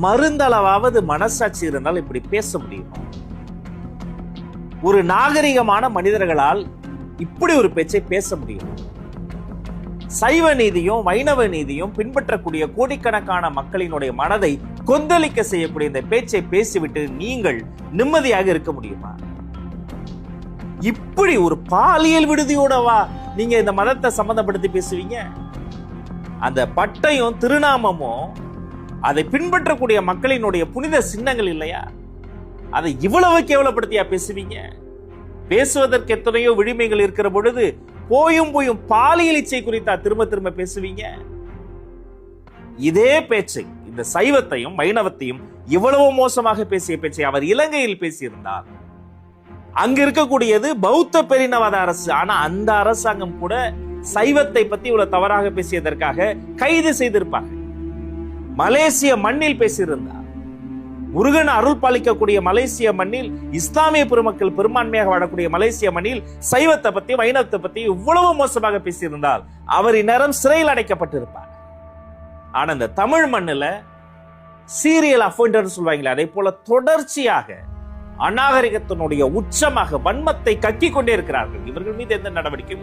மருந்தளவாவது மனசாட்சி இருந்தால் இப்படி பேச முடியும்? ஒரு நாகரிகமான மனிதர்களால் இப்படி ஒரு பேச்சை பேச முடியும்? சைவ நீதியும் வைணவ நீதியும் பின்பற்றக்கூடிய கோடிக்கணக்கான மக்களினுடைய மனதை கொந்தளிக்க செய்யக்கூடிய இந்த பேச்சை பேசிவிட்டு நீங்கள் நிம்மதியாக இருக்க முடியுமா? இப்படி ஒரு பாலியல் விடுதியோடவா நீங்க இந்த மதத்தை சம்பந்தப்படுத்தி பேசுவீங்க? அந்த பட்டையும் திருநாமமும் அதை பின்பற்றக்கூடிய மக்களினுடைய புனித சின்னங்கள் இல்லையா? அதை இவ்வளவு கேவலப்படுத்தியா பேசுவீங்க? பேசுவதற்கு எத்தனையோ விழிமைகள் இருக்கிற பொழுது போயும் போயும் பாலியல் இச்சை குறித்தா திரும்ப திரும்ப பேசுவீங்க? இதே பேச்சை இந்த சைவத்தையும் வைணவத்தையும் இவ்வளவு மோசமாக பேசிய பேச்சை அவர் இலங்கையில் பேசியிருந்தார். அங்க இருக்கக்கூடியது பௌத்த பெரினவாத அரசு. ஆனா அந்த அரசாங்கம் கூட சைவத்தை பத்தி இவ்வளவு தவறாக பேசியதற்காக கைது செய்திருப்பார்கள். மலேசிய மண்ணில் பேசியிருந்தார். முருகன் அருள் பாலிக்கக்கூடிய மலேசிய மண்ணில் இஸ்லாமிய பெருமக்கள் பெரும்பான்மையாக வாழக்கூடிய மலேசிய மண்ணில் சைவத்தை பத்தி வைணவத்தை பத்தி இவ்வளவு மோசமாக பேசியிருந்தால் அவர் இந்நேரம் சிறையில் அடைக்கப்பட்டிருப்பார். ஆனா இந்த தமிழ் மண்ணுல சீரியல் அஃபண்டர் சொல்வாங்களே அதே போல தொடர்ச்சியாக அநாகரிகத்தினுடைய உச்சமாக வன்மத்தை கக்கிக் கொண்டே இருக்கிறார்கள். இவர்கள் மீது எந்த நடவடிக்கையும்